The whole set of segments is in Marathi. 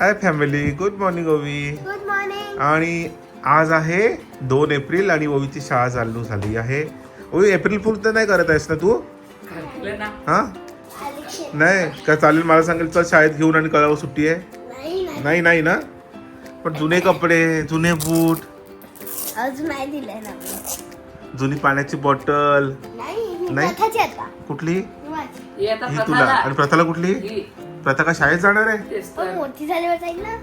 Hi family good morning Ovi. Good morning. आणि आज आहे दोन एप्रिल आणि ओवीची शाळा चालू झाली आहे. ओवी एप्रिल फुल तर नाही करत आहेस ना तू? हा? नाही? काय चालेल मला सांगेल चल शाळेत घेऊन आणि कळावं सुट्टी आहे? नाही नाही. ना? पण जुने कपडे जुने बूट. जुनी पाण्याची बॉटल. नाही ही कुठली? ही तुला. आणि प्रथाला कुठली? ही प्रथा का शाळेत जाणार आहे? तेच पण तर. मोठी झाल्यावर जाईल ना.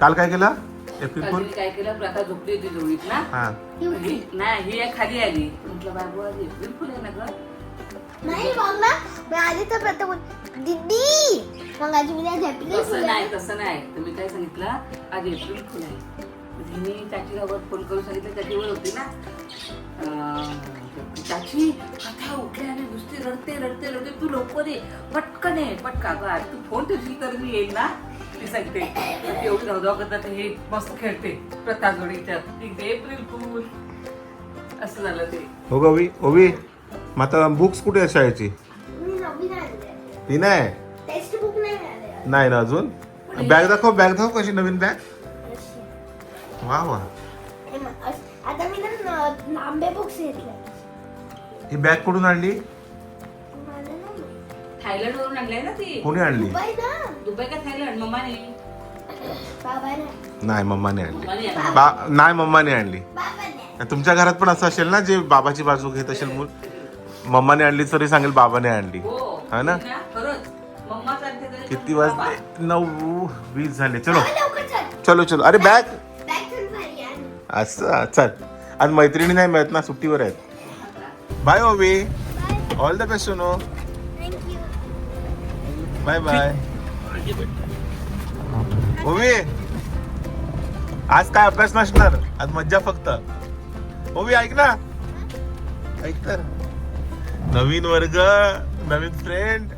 काल काय केलं? April fool? काय केलं? प्रथा झोपली होती जोडीत ना? हा. ही ही होती. नाही ही एक खाली आली. म्हटलं बाबू आज एप्रिल फुल आहे ना ग? नाही मग ना मी आधी तर प्रथा बोल दीदी मग आजी मी झेपली तसं नाही तसं नाही. तुम्ही काय सांगितलं? आज एप्रिल फुल आहे. चाचीला वर फोन करून सांगितलं चाची वर होती ना? अं, चाची कथा उठली आणि नुसती रडते रडते रडते. तू लवकर ये पटकन ये. पटका ग तू फोन ठेवशील तर मी येईल ना? ती सांगते. ती एवढी धावधाव करतात हे मस्त खेळते. प्रथा जोडीच्या. ती एप्रिल फुल असं झालं ते. हो का ओवी. आता बुक्स कुठे आहेत शाळेची? ती नाही? नाही आले. नाही ना अजून? बॅग दाखव बॅग दाखव कशी नवीन बॅग. वा वा. आता मी ना न- लांबे बुक्स घेतले. ही बॅग कुठून आणली. थायलंड वरून आणलंय ना ती. कोणी आणली? दुबई ना दुबई का थायलंड? मम्माने. नाही मम्माने आणली. बा नाही मम्माने आणली. तुमच्या घरात पण असं असेल ना जे बाबाची बाजू घेत असेल मूल? मम्माने आणली तरी सांगेल बाबाने आणली. हो. हा ना? किती बाबा. वाजले? नऊ वीस झाले. चलो. चल. चलो अरे बॅग. असं चल. आज मैत्रिणी नाही मिळत ना सुट्टीवर आहेत. Bye Ovi all the best सुनो बाय बाय ओवी आज काय अभ्यास नसणार? आज मज्जा फक्त. ओवी ऐक ना. ऐक तर. नवीन वर्ग नवीन फ्रेंड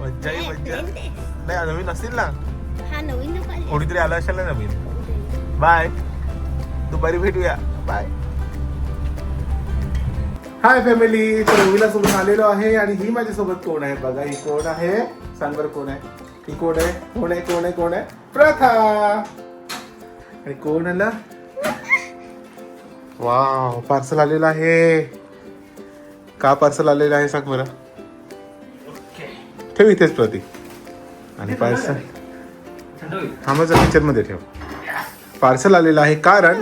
मज्जा ही मज्जा. नाही नवीन असतील ना? हा कोणीतरी आलं असेल ना नवीन? बाय दुपारी भेटूया. बाय हाय फॅमिली तर ओवीला सोबत आलेलो आहे आणि ही माझ्यासोबत कोण आहे? बघा ही कोण आहे? सांग बरं कोण आहे? ही कोण आहे? कोण आहे? कोण आहे? कोण आहे? प्रथा. आणि कोण आलं? वाव पार्सल आलेलं आहे. का पार्सल आलेलं आहे? सांग बरं. ठेव इथेच प्रतीक आणि पार्सल हा माझा किचनमध्ये ठेव. पार्सल आलेलं आहे. कारण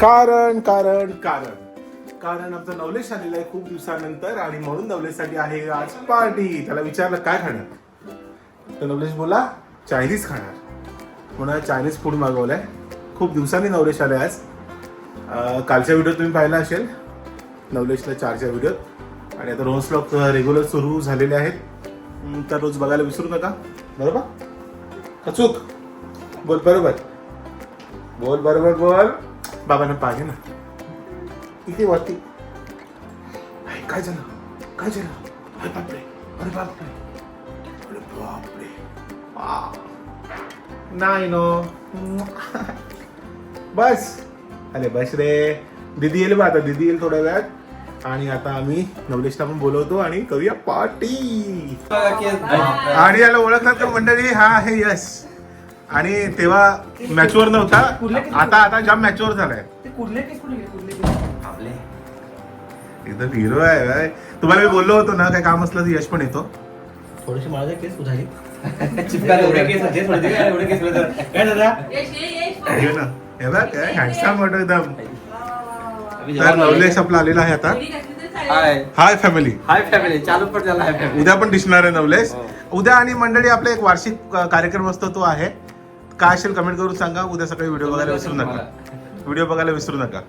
कारण कारण कारण. कारण आमचा नवलेश आलेला आहे खूप दिवसानंतर आणि म्हणून नवलेशसाठी आहे आज पार्टी. त्याला विचारलं काय खाणार? तर नवलेश बोला चायनीज खाणार. म्हणून चायनीज फूड मागवलंय. खूप दिवसांनी नवलेश आले आज. कालच्या व्हिडिओ तुम्ही पाहिला असेल नवलेशला चारच्या व्हिडिओ आणि आता रोज ब्लॉग रेग्युलर सुरू झालेले आहेत. तर रोज बघायला विसरू नका. बरोबर? का चूक. बोल बरोबर. बोल बरोबर बोल. बाबांना पाहिजे ना. इथे वरती. काय झालं? काय झालं? अरे बापरे. अरे बापरे. अरे बापरे. नाही नो. बस. अरे बस रे. दिदी येईल बा आता. दिदी येईल थोड्या वेळात. आणि आता आम्ही नवलेशला पण बोलवतो आणि करूया पार्टी. आणि याला ओळखतात का मंडळी? हा आहे यश आणि तेव्हा मॅच्युअर नव्हता. आता आता जाम मॅच्युअर झालाय. एकदम हिरो आहे काय. तुम्हाला मी बोललो होतो ना काय काम असलं तर यश पण येतो. थोडीशी माझे केस उधारी. चिपकायला एवढे केस होते थोडे दिवस एवढे केस होते. काय दादा? यश, ये, यश, हे ना हे बघ काय हँडसम वाटत एकदम. आम्ही तर जेव्हा नवलेश आपला आलेला आहे आता. कोणी घातली तरी चालेल. हाय. हाय फॅमिली हाय फॅमिली चालू पण झाला हाय फॅमिली उद्या पण दिसणार आहे नवलेश. हो. उद्या आणि मंडळी आपला एक वार्षिक अ, कार्यक्रम असतो तो आहे. काय असेल कमेंट करून सांगा. उद्या सकाळी व्हिडिओ बघायला विसरू नका. व्हिडिओ बघायला विसरू नका.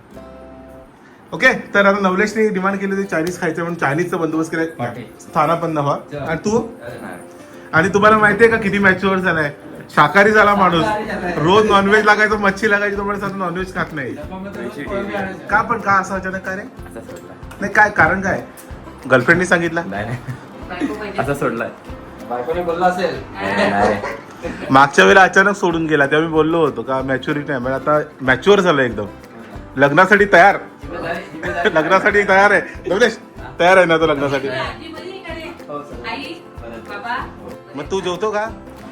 ओके तर आता नवलेशने डिमांड केली होती चायनीज खायचं म्हणून. चायनीजचा बंदोबस्त पार्टी. स्थाना पण नवा. आणि तू. आणि तुम्हाला माहितीये का किती मॅच्युअर झालाय? शाकाहारी झाला माणूस. रोज नॉनव्हेज लागायचं मच्छी लागायची तो म्हणत नॉनव्हेज खात नाही. का पण का असं अचानक काय रे. नाही काय कारण काय? गर्लफ्रेंडनी सांगितलं. असं सोडलाय. बायकोने बोलला असेल. नाही. नाही. मागच्या वेळेला अचानक सोडून गेला तेव्हा मी बोललो होतो का मॅच्युरिटी नाही आता मॅच्युअर झालं एकदम. लग्नासाठी तयार. लग्नासाठी तयार आहे. नवलेश तयार आहे ना तो लग्नासाठी? हो, सर. आई बरं. बाबा? मग तू जेवतो का.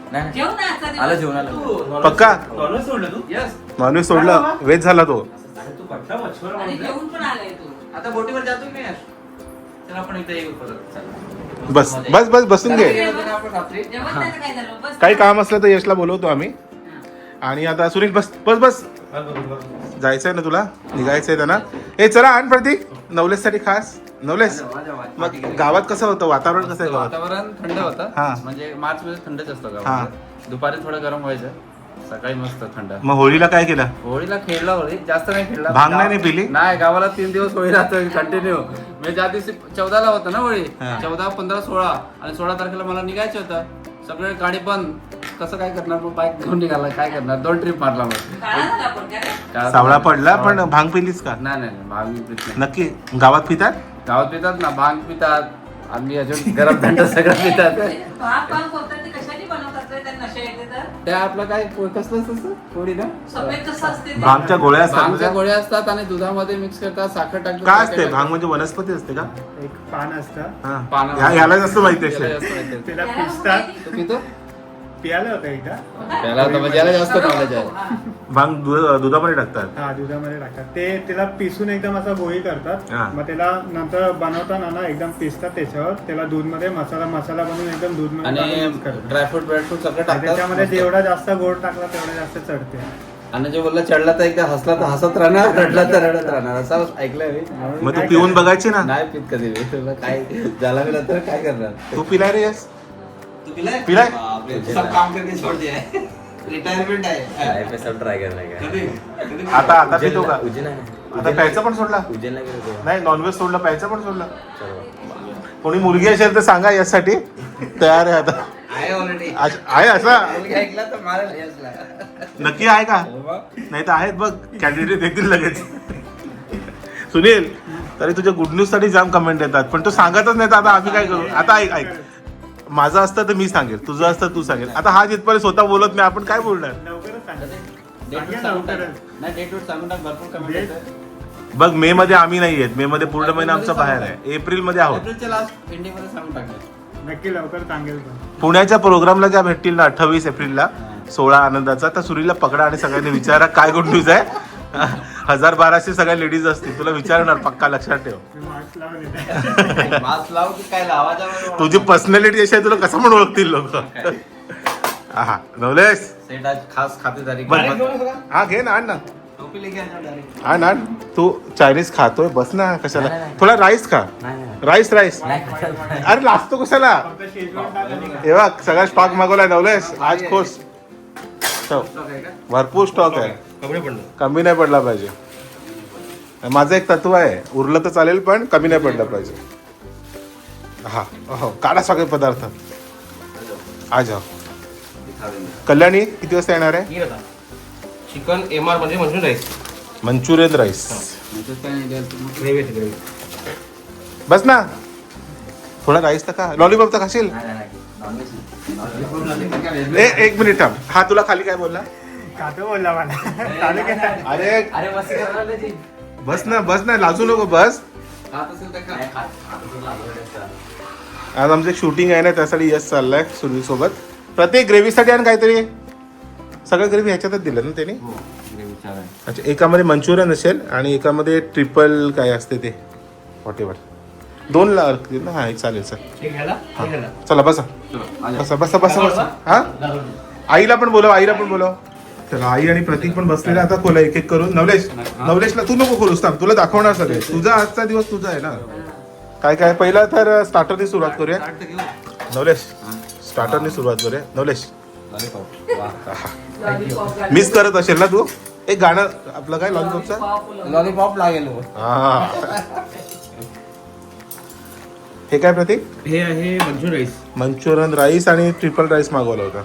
आलं जेवण आलं. तू पक्का? नॉनव्हेज सोडलं व्हेज झाला तो. अरे तू पक्का मच्छीवर आणि माणूस आहे. जेवून पण आलाय तू. आता बोटीवर जातो की नाही चला आपण इथे येऊ परत. चला. बस बस बस बसून घे. काही काम असलं तर यशला बोलवतो आम्ही. आणि आता बस बस, बस, बस. जायचंय ना तुला? निघायचंय त्यांना. ए चला आण प्रतीक नवलेस साठी खास नवलेस मग गावात कसं होतं? वातावरण कसं आहे गावात? वातावरण थंड हा. होतं म्हणजे मार्च मध्ये थंडच असतं गावात. दुपारी थोडं गरम व्हायचं. सकाळी मस्त थंड. मग होळीला काय केलं? होळीला खेळला होळी. जास्त नाही खेळला. भांग नाही गाव- पिली? नाही गावाला तीन दिवस होळी राहतो. कंटिन्यू मी ज्या दिवशी चौदाला होतं ना होळी हा. चौदा पंधरा सोळा आणि सोळा तारखेला मला निघायचं होतं. सगळे गाडी पण कसं काय करणार? मग बाईक घेऊन निघाला. काय करणार? दोन ट्रिप मारला मग. पण काय सावळा पडला पण सावळा- भांग पिलीस का? नाही नाही नाही, भांग मी पित नाही नक्की? गावात पितात? गावात पितात ना भांग पितात. आम्ही अजून गरम थंड सगळं पितात. भात पान करतात ते कशाने बनवतात रे? त्यांना नशा येते तर? ते आपलं काय कसलं असतं ना? भांगच्या गोळ्या असतात ना भांगच्या त्या? गोळ्या असतात आणि दुधामध्ये मिक्स करतात साखर टाकतात. काय असते. भांग म्हणजे वनस्पती असते का? एक पान असतं हा. पानं- या- याला जास्त माहिती असेल. त्याला पिसतात माहिती. तू पितो पियाला होतं एकदा त्याला आता म्हणजे याला जास्त नॉलेज आहे. भांग दुध- दुधामध्ये टाकतात. हा दुधामध्ये टाकतात. ते त्याला पिसून एकदम असा गोळी करतात. हा. मग त्याला नंतर बनवताना ना एकदम पिसतात त्याच्यावर. त्याला दूधमध्ये मसाला मसाला बनवून एकदम दूधमध्ये आणि करतात. ड्रायफ्रूट ड्रायफ्रूट सगळं त्याच्यामध्ये टाकतात जेवढा जास्त गोड टाकला तेवढा जास्त चढते. आणि जे बोलला चढला तर एकदा हसला तर हसत राहणार रडला तर रडत राहणार. असं ऐकलंय मी. म्हणून मग तू पिऊन? बघायची ना. नाही पित कधी मी. तुला काय झाला गेला तर काय करणार? तू पिलाय रे यस. तू पिलाय? पिलाय? सब काम करके छोड़ दिया है। रिटायरमेंट आहे लाईफ सब ट्राय करणार कधी काय कधी आता आता पितो का? उज्जैन आता प्यायचं पण सोडला? उज्जैनला गेलो होतो नाही नॉनव्हेज सोडलं प्यायचं पण सोडलं. कोणी मुलगी असेल तर सांगा यासाठी. तयार आहे आता. आहे ऑलरेडी आज- आहे असा? ऐकला तर. नक्की आहे का? नाही तर आहेत बघ कॅन्डिडेट देखील लगेच. सुनील तरी तुझ्या गुड न्यूजसाठी जाम कमेंट येतात. पण तू सांगतच नाही तर आता आम्ही काय करू? आता ऐक ऐक. माझं असतं तर मी सांगेल तुझं असतं तू सांगेल. आता हा जिथपर्यंत स्वतः बोलत नाही आपण काय बोलणार? बघ मे मध्ये आम्ही नाही आहेत. मे मध्ये पूर्ण महिना आमचा बाहेर आहे. एप्रिलमध्ये आहोत. नक्की लवकर सांगेल पुण्याच्या प्रोग्रामला ज्या भेटतील ना अठ्ठावीस एप्रिलला सोळा आनंदाचा त्या सुरीला पकडा आणि सगळ्यांनी विचारा काय गुड न्यूज आहे. हजार बाराशे सगळ्या लेडीज असतील. तुला विचारणार पक्का लक्षात ठेव. मी मास्क लावून येते. मास्क लाव की काय लावायचा तुझी पर्सनॅलिटी अशी आहे तुला कसं म्हणून ओळखतील लोक? हा सेट आज खास खातेदारी. हा घे ना आण ना. टोपी लेके आजा डायरेक्ट आण आण. तू चायनीज खातोय बस ना कशाला. नाही, नाही. थोडा राईस खा. नाही नाही राईस राईस नाही. अरे लाजतो कशाला. हे बघ सगळा स्टॉक मागवलाय नवलेश. आज खुश. भरपूर स्टॉक आहे. पडलं. कमी नाही पडला पाहिजे. माझं एक तत्व आहे उरलं तर चालेल पण कमी नाही पडलं पाहिजे. हा हो काढा सगळे पदार्थ. आ जाओ. कल्याणी किती वाजता येणार आहे? चिकन एम आर म्हणजे मंचुरियन राईस मंचुरियन राईस बस ना. थोडा राईस तर का लॉलीपॉप तर खाशील? एक मिनिट थांब. हा तुला खाली काय बोलला? खातो बोलला मला. चालू केला. अरे अरे करणार ना जी. बस ना बस ना लाजू नको बस. खात असेल तर खात. आज आमचं शूटिंग आहे ना त्यासाठी यश चाललाय सुनील सोबत प्रत्येक ग्रेव्हीसाठी आणि काहीतरी. सगळं ग्रेव्ही ह्याच्यातच दिलं ना त्यांनी? हो, ग्रेव्ही छान आहे. अच्छा एकामध्ये मंचुरियन असेल आणि एकामध्ये ट्रिपल काय असते ते? वॉटेवर दोन ला ना हा चालेल सर. हे. घ्यायला हे घ्यायला चला बसा. चलो. बसा बसा बसा. बसा हा? आईला पण बोलव आईला पण बोलव. चला आई आणि प्रतीक पण बसलेले आता खोला एक एक करून. नवलेश नवलेशला तू नको खोलूस थांब तुला दाखवणार सगळे. तुझा आजचा दिवस तुझा आहे ना. काय काय? पहिला तर स्टार्टरनी सुरुवात करूया. तर. नवलेश स्टार्टरनी सुरुवात करूया. नवलेश. मिस करत असेल ना तू? एक गाणं आपलं काय लॉलीपॉपचं. लॉलीपॉप लागेल. हो. हा. हे काय प्रतीक? हे आहे मंचुरियन राईस. मंचुरियन राईस आणि ट्रिपल राईस मागवला होता.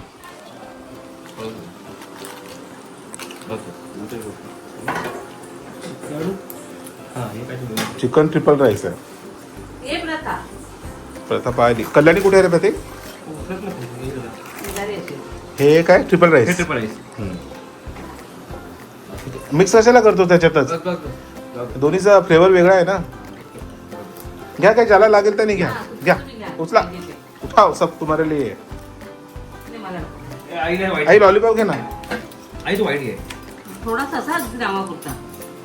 चिकन ट्रिपल राईस आहे. ये प्रथा. प्रथा पाहिली. कल्याणी कुठे आहे रे प्रतीक. हे काय? Triple rice triple rice mix कशाला करतो त्याच्यातच. दोन्हीचा फ्लेवर वेगळा आहे ना. घ्या काय ज्याला लागेल त्याने घ्या. घ्या. उचला. उठाव सब तुम्हारे लिए. नाही, मला नको. आई नाही वाईट. आई लॉलीपॉप घे ना. आई तू वाईट घे. थोडासा असा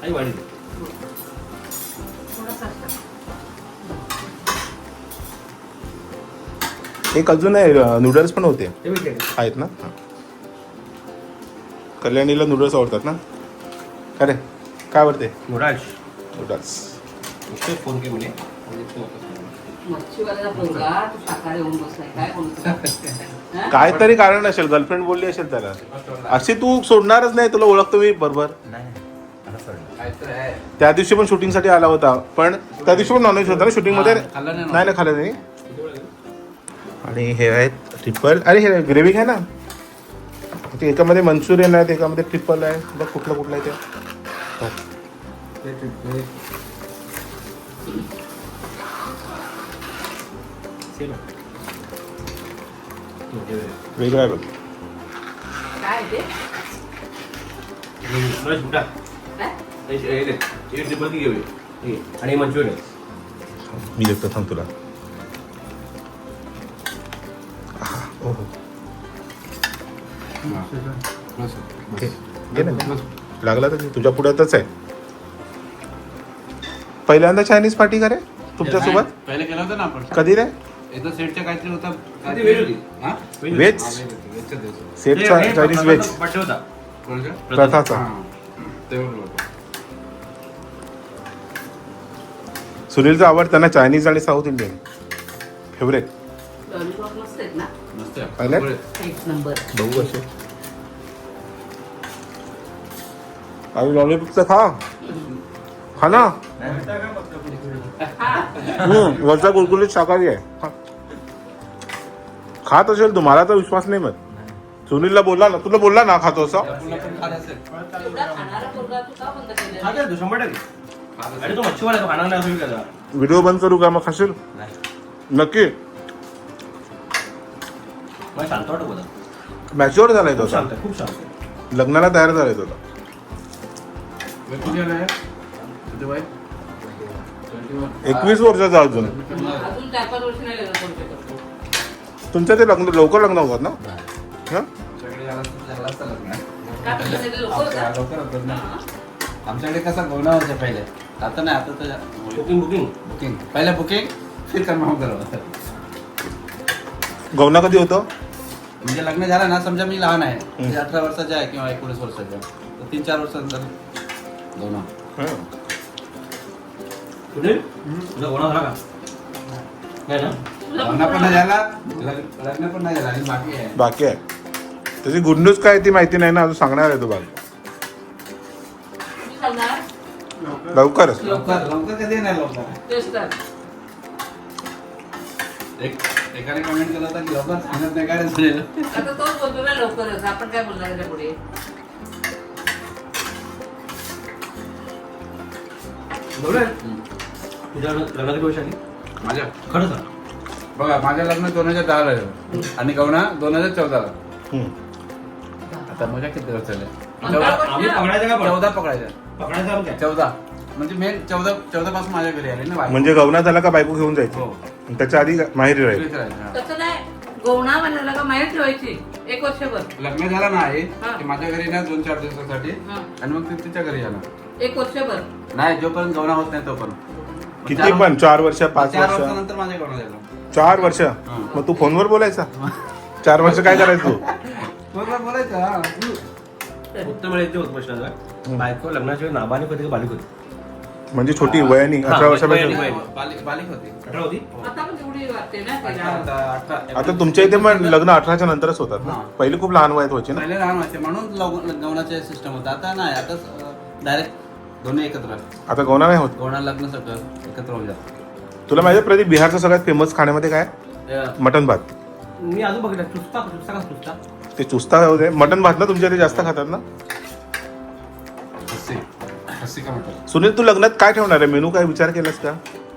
आई वाईट घे. एक अजून आहे नूडल्स पण होते. आहेत ना. कल्याणीला नूडल्स आवडतात ना? अरे काय आवडते? नूडल्स नुसते फोन के म्हणे. मच्छीवाल्याला पोरगा तू शाकाहारी होऊन बसलाय. काय हा? काहीतरी कारण असेल गर्लफ्रेंड बोलली असेल त्याला. अशी तू सोडणारच नाही तुला ओळखतो मी बरोबर? तर त्या दिवशी पण शूटिंगसाठी आला होता पण त्या दिवशी पण नॉनव्हेज होता ना शूटिंगमध्ये? खाल्लं नाही. नाही ना खाल्लं नाही. आणि हे आहेत ट्रिपल अरे हे ग्रेव्ही घ्या ना ते एकामध्ये मंचुरियन आहे एकामध्ये ट्रिपल आहे बघ कुठलं कुठलं आहे ते वेगळं आहे बघ हे. आणि मंचुरियन मी देतो थांब तुला घे घे ना लागला तर घे. तुझ्या पुढ्यातच आहे पहिल्यांदा चायनीज पार्टी का रे तुमच्यासोबत पहिले केलं होतं ना आपण कधी रे इथं सेटच्या काहीतरी होतं ती व्हेज होती. हा? व्हेज हा, व्हेज होती. व्हेजच्या दिवशी. सेट चायनीज व्हेज बड्डे होता कोणाच्या? प्रथाचा हा. तेव्हा. सुनीलचं आवडतं ना चायनीज आणि साऊथ इंडियन फेवरेट लॉलीपॉप मस्त आहेत ना एक नंबर. बघू कसे. आणि लॉलीपॉपचं खा. खा ना. हम्म, वरचा कुलकुलीत शाकाहारी आहे. खात असेल तुम्हाला तर विश्वास नाही मत सुनीलला बोलला ना तुला बोलला ना खातो असं? हा व्हिडिओ बंद करू का मग खाशील? नक्की. मला शांत वाटत होता मॅच्युअर झालाय तो खूप आता. शांत आहे खूप शांत आहे लग्नाला तयार झालाय तो आता. वय किती आलं आहे? किती वय? 21. एकवीस वर्षाचा अजून अजून चार पाच वर्ष नाही लग्न करू शकत तुमचं ते लग्न लवकर लग्न होतात ना हं? सगळे झालं असतं- झालं असतं लग्न. का तुमच्या घरी लोकं आमच्या- होतात? लवकर होतं ना. आमच्याकडे कसं गोना होते पहिले आता नाही आता तर बुकिंग बुकिंग बुकिंग पहिले बुकिंग फिर कन्फर्म करो गौना कधी होतं म्हणजे लग्न झालं ना समजा मी लहान आहे. म्हणजे अठरा वर्षाचे आहे किंवा एकोणीस वर्षाचे आहे. तर तीन चार वर्षानंतर दोन हं. कुठे? तुझा गोळा झाला का? नाही ना? लग्न पण नाही झाला लग्न लग्न पण नाही झालं आणि बाकी आहे. बाकी आहे. त्याची गुड न्यूज काय ती माहिती नाही ना अजून सांगणार आहे तो बाग तुम्ही सांगणार लवकरच. लवकर लवकर कधी नाही लवकर? तेच तर. एक एकाने कमेंट केलं होतं की लवकर सांगत नाही काय आता तोच बोलतो ना लवकरच. आपण काय बोलणार त्याच्या पुढे बरोबर? तुझ्या लग्नाची गोष्ट आली माझ्या? खरं सांग. बघा माझं लग्न दोन हजार दहाला झालं. आणि गवना दोन हजार चौदाला. हं. आता मजा किती दिवस झाले? पंधरा चौदा वर्ष. आम्ही पकडायचं का चौदा पकडायच्या पकडायचं आपण काय चौदा. म्हणजे मेन चौदा चौदा पासून माझ्या घरी आले ना बाई. म्हणजे गवना झाला का बायको घेऊन जायची? हो. त्याच्या आधी माहेरी राहील. घरीच राहायचं. तसं नाही. गौणा म्हणाला का माहीत ठेवायची? एक वर्षभर. लग्न झालं ना आई हा. की माझ्या घरी ना दोन चार दिवसासाठी हा. आणि मग ती तिच्या घरी आला एक वर्षभर. नाही जोपर्यंत गवना होत नाही तोपर्यंत. किती चार- पण चार वर्ष पाच चार वर्ष. वर्षानंतर माझ्या गवना झाला चार वर्ष? मग तू फोनवर बोलायचा? चार वर्ष काय करायचं तू? बोलायचं हा. होत बायको लग्नाच्या वेळी नाबालिक होती का बालिक होती? म्हणजे छोटी वयानी हा, अठरा वर्षापेक्षा होती. अठरा होती? आता पण तेवढी वाटते ना अठरा तिला. आता अठरा आता तुमच्या इथे पण लग्न अठराच्या नंतरच होतात ना? हा. पहिले खूप लहान वयात व्हायचे ना? पहिले लहान व्हायचे म्हणून गवनाचे सिस्टम होता. आता नाही आता डायरेक्ट दोन्ही एकत्र. आता गौना नाही होत? गवना लग्न सगळं एकत्र होऊन जातं. तुला माहिती आहे प्रदीप बिहारचं सगळ्यात फेमस खाण्यामध्ये काय? मटन भात. मी अजून बघितलं चुस्ता चुस्ता का चुस्ता? ते चुस्ता होते. मटन भात ना तुमच्या इथे जास्त खातात ना? सुनील तू लग्नात काय ठेवणार आहे? मेनू काय विचार केलास का?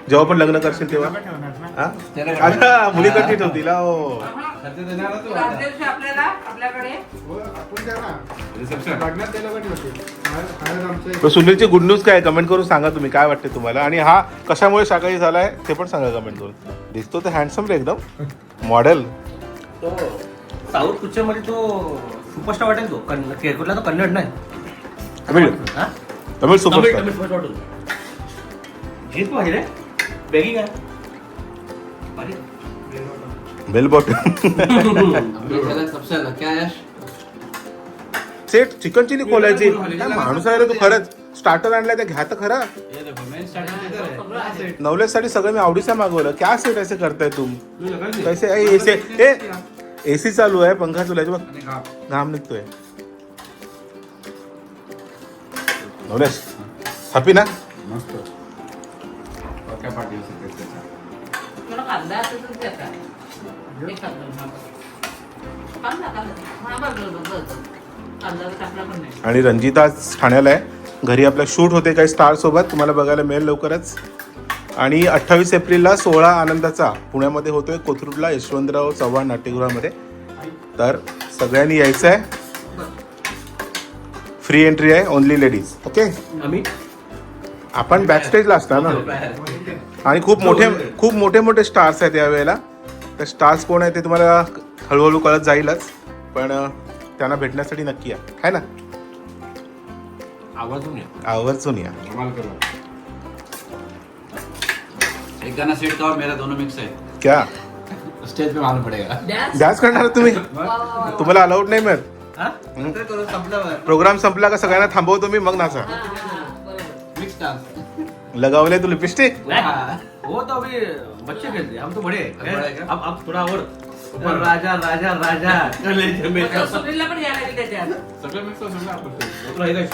जेव्हा पण लग्न करशील तेव्हा? हा? अच्छा मुलीकडची ठेवतील हा, हो दिवशी आपल्याला आपल्याकडे. हो, आपण ना. लग्नात ते लोक ठेवतील तर सुनीलची गुड न्यूज काय? कमेंट करून सांगा तुम्ही काय वाटते तुम्हाला? आणि हा कशामुळे शाकाहारी झालाय ते पण सांगा कमेंट करून. दिसतो तर हँडसम रे एकदम. मॉडेल तो साऊथ पिक्चरमध्ये तो सुपरस्टार वाटेल तो कुठला तो कन्नड नाही. हा? तमिळ सुपरस्टार जीत पाहिजे रे बॅगी काय भारी. बेल बॉटम सबसे अलग क्या यश सेट चिकन चिली खोलायची काय माणूस आहे रे तू खरंच स्टार्टर आणलाय ते घ्या तर खरं ये देखो मेन स्टार्टर इधर है सगळं आहे. नवलेसाठी सगळं मी आवडीचं मागवलं क्या सेट ऐसे करताय तुम कैसे ए एसी चालू आहे पंखा चालू आहे बघ. घाम निघतोय नवलेश हॅपी ना. मस्त. क्या कांदा असेल तर कांदा. कांदा, कांदा. कांदा टाकला पण नाही. आणि रंजिता आज ठाण्याला आहे. घरी आपल्या शूट होते काही स्टार सोबत. तुम्हाला बघायला मिळेल लवकरच. आणि अठ्ठावीस एप्रिलला सोळा आनंदाचा. पुण्यामध्ये होतोय कोथरूडला यशवंतराव चव्हाण नाट्यगृहामध्ये. तर सगळ्यांनी यायचं आहे फ्री एंट्री आहे ओनली लेडीज ओके आम्ही? आपण बॅकस्टेजला असणार ना? आणि खूप मोठे खूप मोठे मोठे स्टार्स आहेत यावेळेला तर स्टार्स कोण आहे ते तुम्हाला हळूहळू कळत जाईलच. पण त्यांना भेटण्यासाठी नक्की या. आहे ना? आवाजून ये. आवर्जून या. कमाल करो. एक गाना सेट का और मेरा दोनों मिक्स है क्या? स्टेज पे मालूम पड़ेगा. Dance? डान्स करणार तुम्ही? तुम्हाला अलाउड नाही मिळत. हा? प्रोग्राम संपला का सगळ्यांना थांबवतो मी मग नाचा. हा, हा, लगावले तू लिपस्टिक नहीं, वो तो अभी बच्चे खेलते हैं हम तो बड़े हैं अब? अब थोड़ा और ऊपर राजा राजा राजा. कलेजे में मग सुनीलला पण घ्यायला लागेल त्याच्यात. सगळं मिक्स होऊन आपण तुला हे.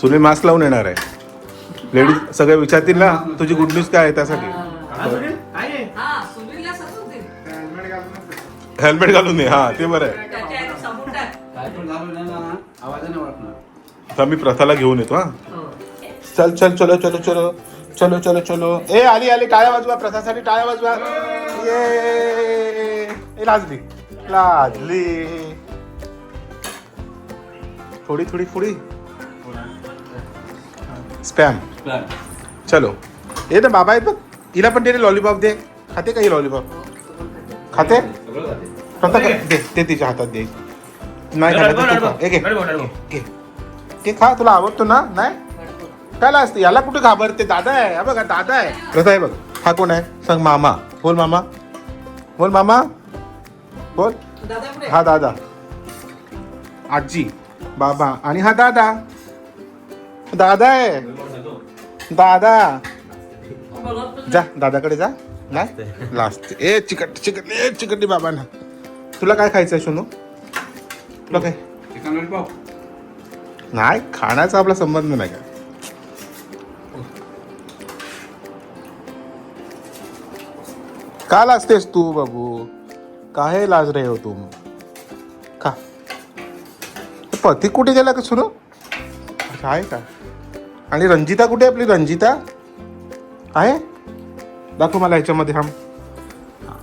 सुनील मास्क लावून येणार आहे. लेडीज सगळे विचारतील ना तुझी गुड न्यूज काय आहे त्यासाठी? हेल्मेट घालून दे हा ते बरं आहे. काय पण ना आवाजाने आता मी प्रथाला घेऊन येतो हा. चल चल चलो चलो चलो. चलो चलो चलो. ए आली आली. टाळ्या वाजवा प्रथासाठी टाळ्या वाजवा. ये. ए, लाजली. लाजली. थोडी थोडी थोडी. स्पॅम चलो. ये ना बाबा आहेत बघ. हिला पण दे लॉलीपॉप दे. खाते का ही लॉलीपॉप खाते. दे ते तिच्या हातात दे. नाही तर तू रडबो. खा. ए, घे. रडबो, रडबो. घे. ते खा. तुला आवडतो ना? नाही? काय असते याला कुठे घाबरते? दादा आहे. हा बघा दादा आहे. प्रथा आहे बघ. हा कोण आहे? सांग मामा. बोल मामा. बोल मामा. बोल. हा दादा. आजी बाबा आणि हा दादा. दादा आहे. दादा. जा दादाकडे जा. नाही? लास्ट ए चिकट चिकट ए चिकटली बाबांना. तुला काय खायचंय सोनू? तुला काय चिकन लॉलीपॉप नाही खाण्याचा आपला संबंध नाही का? का लाजतेस तू बाबू. काहे लाज रे हो तुम का पती कुठे गेला का सुनो? आहे का? आणि रंजिता कुठे आहे आपली? रंजिता? आहे? दाखव मला ह्याच्यामध्ये थांब.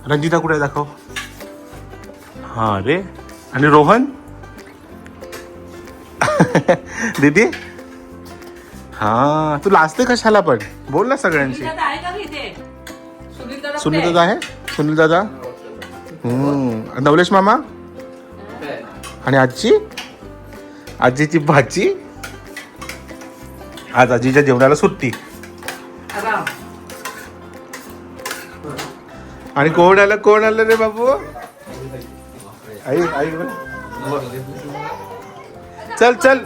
रंजिता कुठे आहे? दाखव. हा रे. आणि रोहन? दीदी? हा तू लाजते कशाला पण? बोल ना सगळ्यांशी. सुनील दादा आहे? सुनील दादा सुनील कुठे दादा आहे? सुनील दादा हम्म. नवलेश मामा? आणि आजी? आजीची भाजी आज आजीच्या जेवणाला सुट्टी. आणि कोण आलं? कोण आलं रे बाबू? आई आई. चल चल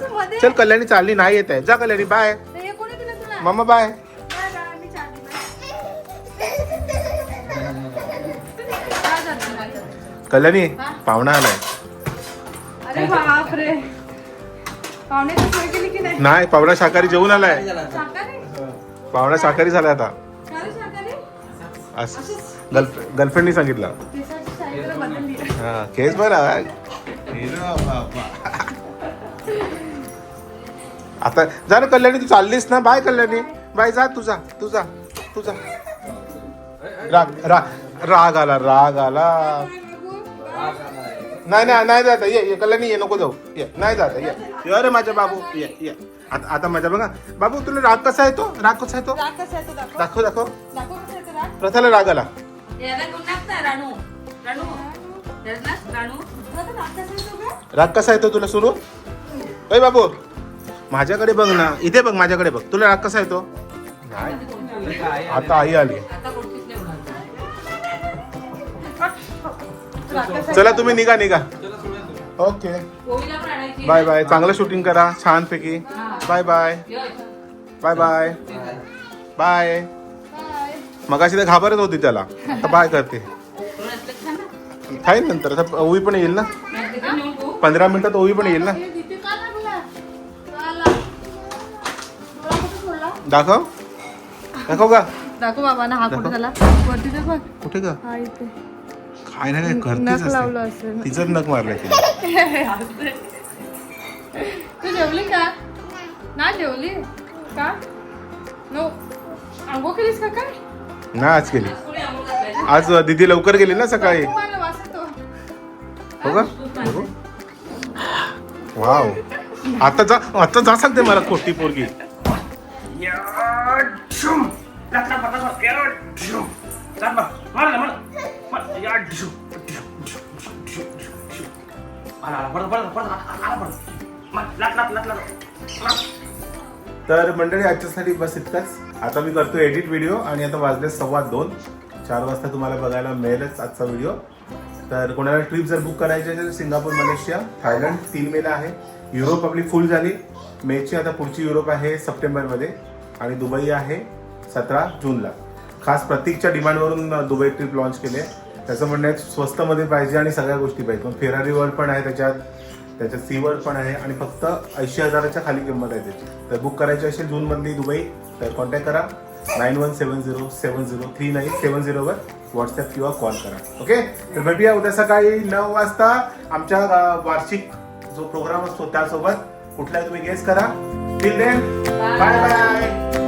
चल कल्याणी चालली नाही येत आहे. जा कल्याणी बाय मामा बाय. कल्याणी पाहुणा आलाय. नाही? पाहुणा शाकाहारी जेवून आलाय. पाहुणा शाकाहारी झालाय आता. गर्लफ्रेंडनी सांगितलं. हा केस बरा. आता जा ना कल्याणी तू चाललीस ना? बाय कल्याणी. बाय जा तुझा तुझा तुझा राग राग राग आला राग आला. नाही नाही नाही जाता. ये ये कल्याणी ये नको जाऊ. ये नाही जाता. ये. ये रे माझ्या बाबू. ये ये. आता आता माझ्या बघा. बाबू तुला राग कसा येतो? राग कसा येतो? राग कसा आहे तो दाखव दाखव. प्रथाला राग आला. राग कसा येतो तुला सुरू अय बाबू माझ्याकडे बघ ना इथे बघ माझ्याकडे बघ. तुला राग कसा येतो? आता आई आली. चला तुम्ही निघा निघा. ओके. Bye bye. चांगलं शूटिंग करा छान पैकी bye bye. Bye bye. Bye. मगाशी तर घाबरत होती त्याला. आता बाय करते. खाईन नंतर आता ओवी पण येईल ना? पंधरा मिनिटात ओवी पण येईल ना? दाखव. दाखव का? दाखव बाबांना हा कुठे दाखव. झाला? वरती तर बघ. कुठे का हा इथे. काय नाही काय करतेच नख लावलं असते असेल. तिचंच नख मारलंय तिने. तू जेवली का? ना जेवली? का? नो. आंघोळ केलीस का काय? ना आज केली? आज दिदी लवकर गेली ना सकाळी? हो का? बघू. वाव. आता जा आता जा सांगते मला खोटी पोरगी. तर मंडळी आजच्यासाठी बस इतकंच. आता मी करतो एडिट व्हिडिओ आणि आता वाजले सव्वा दोन. चार वाजता तुम्हाला बघायला मिळेलच आजचा व्हिडिओ तर कोणाला ट्रिप जर बुक करायची असेल तर सिंगापूर मलेशिया थायलंड तीन मेला आहे. युरोप आपली फुल झाली. मेची आता पुढची युरोप आहे सप्टेंबरमध्ये. आणि दुबई आहे सतरा जूनला. खास प्रतीकच्या डिमांडवरून दुबई ट्रिप लॉन्च केली आहे. त्याचं म्हणणं आहे स्वस्तमध्ये पाहिजे आणि सगळ्या गोष्टी पाहिजे. पण फेरारी वर्ल्ड पण आहे त्याच्यात त्याच्यात सी वर्ल्ड पण आहे आणि फक्त ऐंशी हजाराच्या खाली किंमत आहे त्याची. तर बुक करायची असेल जूनमधली दुबई तर कॉन्टॅक्ट करा. Nine one seven zero seven zero three nine seven झिरोवर WhatsApp किंवा कॉल करा. ओके तर भेटूया उद्या सकाळी नऊ वाजता आमच्या वार्षिक जो प्रोग्राम असतो त्यासोबत. कुठलाही तुम्ही गेस करा. Till then bye bye